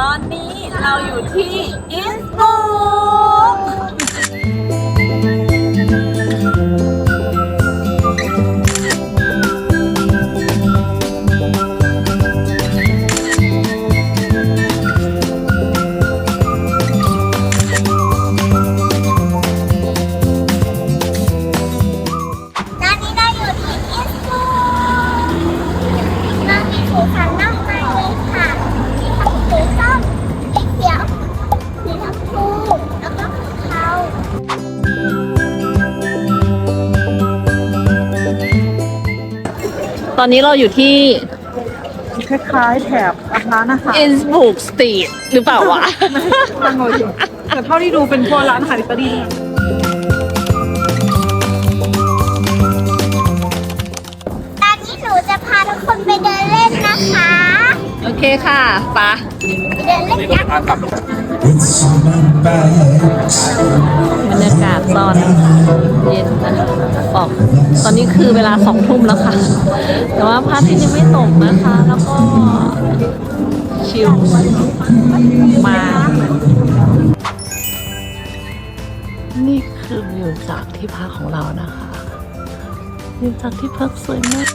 ตอนนี้เราอยู่ที่อินสบู ตอนนี้เราอยู่ที่คล้ายๆแถบร้านอาหารอินสบุกสตรีทหรือเปล่าวะนั่งเลยอยู่แต่เท่าที่ดูเป็นพวกร้านอาหารอิตาลี เคค่ะปะบรรยากาศตอนเย็นนะคะออกตอนนี้คือเวลาสองทุ่มแล้วค่ะ แต่ว่าพระอาทิตย์ยังไม่ตกนะคะ แล้วก็ชิลมากนี่คือวิวจากที่พักของเรานะคะวิวจากที่พักสวยมาก